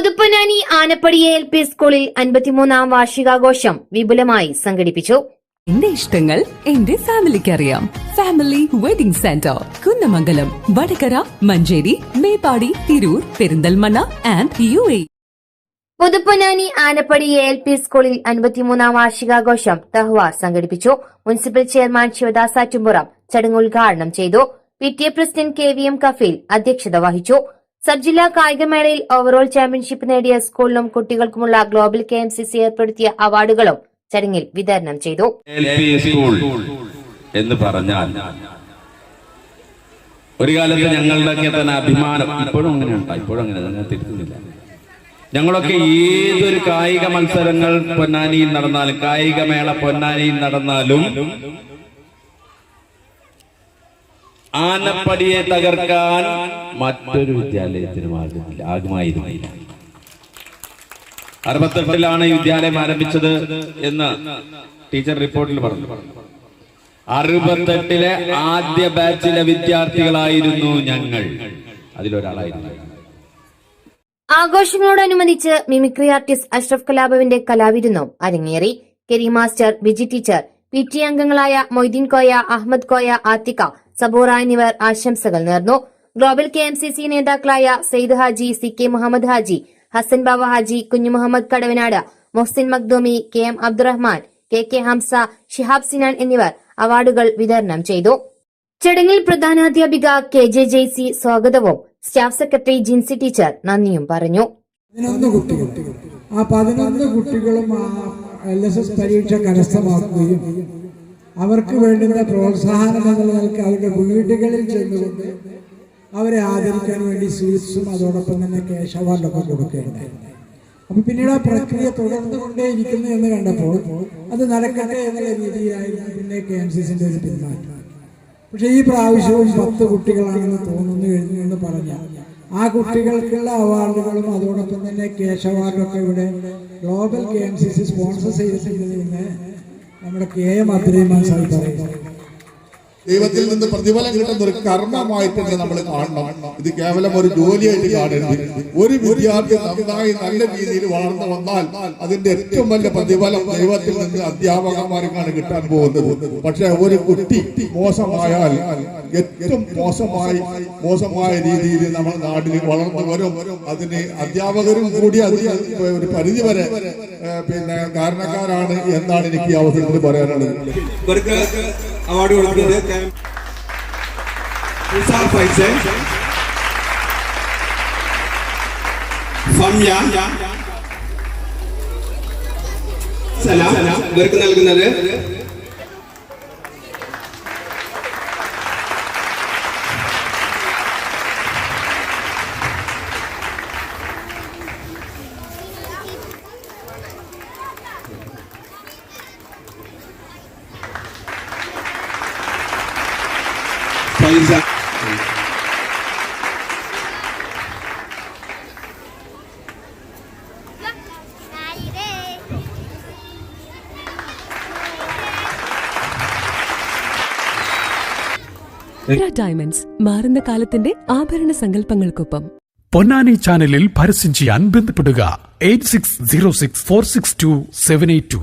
Puthuponnani Anappadi L P സ്കൂളിൽ അൻപത്തിമൂന്നാം വാർഷികാഘോഷം വിപുലമായി സംഘടിപ്പിച്ചു. എന്റെ ഇഷ്ടങ്ങൾ എന്റെ ഫാമിലിക്ക് അറിയാം family wedding centre Kunnamangalam Vadakara Manjeri Meppadi Tirur Perinthalmanna and U A Puthuponnani Anappadi L P സ്കൂളിൽ അൻപത്തിമൂന്നാം വാർഷികാഘോഷം തഹ്വ സംഘടിപ്പിച്ചു. മുനിസിപ്പൽ ചെയർമാൻ ശിവദാസ ചുമ്പുറം ചടങ്ങ് ഉദ്ഘാടനം ചെയ്തു. P T A president K V M Kafeel അധ്യക്ഷത വഹിച്ചു. സബ് ജില്ലാ കായികമേളയിൽ ഓവറോൾ ചാമ്പ്യൻഷിപ്പ് നേടിയ സ്കൂളിനും കുട്ടികൾക്കുമുള്ള global K M C C ഏർപ്പെടുത്തിയ അവാർഡുകളും ചടങ്ങിൽ വിതരണം ചെയ്തു. സ്കൂൾ എന്ന് പറഞ്ഞാൽ ഒരു കാലത്ത് ഞങ്ങളുടെയൊക്കെ തന്നെ അഭിമാനം ഇപ്പോഴും അങ്ങനെ ഉണ്ടാ ഇപ്പോഴും അങ്ങനെ ഞങ്ങൾ തിരുത്തുന്നില്ല. ഞങ്ങളൊക്കെ ഏതൊരു കായിക മത്സരങ്ങൾ പൊന്നാനിയിൽ നടന്നാലും കായികമേള പൊന്നാനിയിൽ നടന്നാലും ആനപ്പടിയെ തകർക്കാൻ മറ്റൊരു വിദ്യാലയത്തിന് മാർഗമില്ല ആകുമായിരുന്നില്ല അറുപത്തെട്ടിലാണ് ഈ വിദ്യാലയം ആരംഭിച്ചത് എന്ന് ടീച്ചർ റിപ്പോർട്ടിൽ പറഞ്ഞു. അറുപത്തെട്ടിലെ ആദ്യ ബാച്ചിലെ വിദ്യാർത്ഥികളായിരുന്നു ഞങ്ങൾ. അതിലൊരാളായിരുന്നു. ആഘോഷങ്ങളോടനുബന്ധിച്ച് മിമിക്രി ആർട്ടിസ്റ്റ് അഷ്റഫ് കലാബുവിന്റെ കലാവിരുന്നും അരങ്ങേറി. Carry master Viji teacher P T അംഗങ്ങളായ മൊയ്തീൻ കോയ അഹമ്മദ് കോയ ആത്തിക സബൂറ എന്നിവർ ആശംസകൾ നേർന്നു. Global K M C C നേതാക്കളായ Syed Haji C K Muhammad Haji Hasan Baba Haji Kunhu Muhammad Kadavanad Mohsin Makhdoomi K M Abdurahman K K Hamsa Shihab Sinan എന്നിവർ അവാർഡുകൾ വിതരണം ചെയ്തു. ചടങ്ങിൽ പ്രധാനാധ്യാപിക കെ ജെ ജെയ്സി സ്വാഗതവും സ്റ്റാഫ് സെക്രട്ടറി ജിൻസി ടീച്ചർ നന്ദിയും പറഞ്ഞു. കുട്ടികൾ. ആ പതിനൊന്ന് കുട്ടികളും എൽ എസ് എസ് പരീക്ഷ കരസ്ഥമാക്കുകയും അവർക്ക് വേണ്ടുന്ന പ്രോത്സാഹനം എന്നുള്ള നിലയ്ക്ക് അവരുടെ വീടുകളിൽ ചെന്നുകൊണ്ട് അവരെ ആദരിക്കാൻ വേണ്ടി സ്വീറ്റ്സും അതോടൊപ്പം തന്നെ ക്യാഷ് അവാർഡൊക്കെ കൊടുക്കുകയുണ്ടായി അപ്പം പിന്നീട് ആ പ്രക്രിയ തുടർന്നുകൊണ്ടേയിരിക്കുന്നു എന്ന് കണ്ടപ്പോൾ അത് നടക്കട്ടെ എന്നുള്ള രീതിയിലായിരുന്നു പിന്നെ കെ എം സി സിന്റെ ഒരു പിന്മാറ്റം. പക്ഷേ ഈ പ്രാവശ്യവും പത്ത് കുട്ടികളാണെന്ന് തോന്നുന്നു എന്ന് പറഞ്ഞാൽ ആ കുട്ടികൾക്കുള്ള അവാർഡുകളും അതോടൊപ്പം തന്നെ ക്യാഷ് അവാർഡൊക്കെ ഇവിടെ global K M C C sponsor ചെയ്തിട്ടുണ്ടെന്ന് നമ്മുടെ കെ എം അബ്ദുറഹിമാൻ സാഹിബ് പറയുന്നത് ദൈവത്തിൽ നിന്ന് പ്രതിഫലം കിട്ടുന്ന ഒരു കർമ്മമായിട്ട് നമ്മൾ കാണണം. ഇത് കേവലം ഒരു ജോലിയായിട്ട് കാണരുത്. ഒരു വിദ്യാർത്ഥി നന്നായി നല്ല രീതിയിൽ വളർന്നു വന്നാൽ അതിന്റെ ഏറ്റവും വലിയ പ്രതിഫലം ദൈവത്തിൽ നിന്ന് അധ്യാപകന്മാർക്കാണ് കിട്ടാൻ പോകുന്നത്. പക്ഷെ ഒരു കുട്ടി മോശമായാൽ ഏറ്റവും മോശമായി മോശമായ രീതിയിൽ നമ്മൾ നാട്ടിൽ വളർന്നു വരും. അതിന് അധ്യാപകരും കൂടി അതിന് ഒരു പരിധി വരെ പിന്നെ കാരണക്കാരാണ് എന്നാണ് എനിക്ക് അവസരത്തിൽ പറയാനുള്ളത്. അവാർഡ് കൊടുക്കുന്നത് നിസാർ ഫൈസൽ ഫംയ സലാം ഇവർക്ക് നൽകുന്നത് ഫൈസ ഡയമണ്ട്സ് മാറുന്ന കാലത്തിന്റെ ആഭരണ സങ്കല്പങ്ങൾക്കൊപ്പം പൊന്നാനി ചാനലിൽ പരസ്യം ചെയ്യാൻ ബന്ധപ്പെടുക eight six zero six four six two seven eight two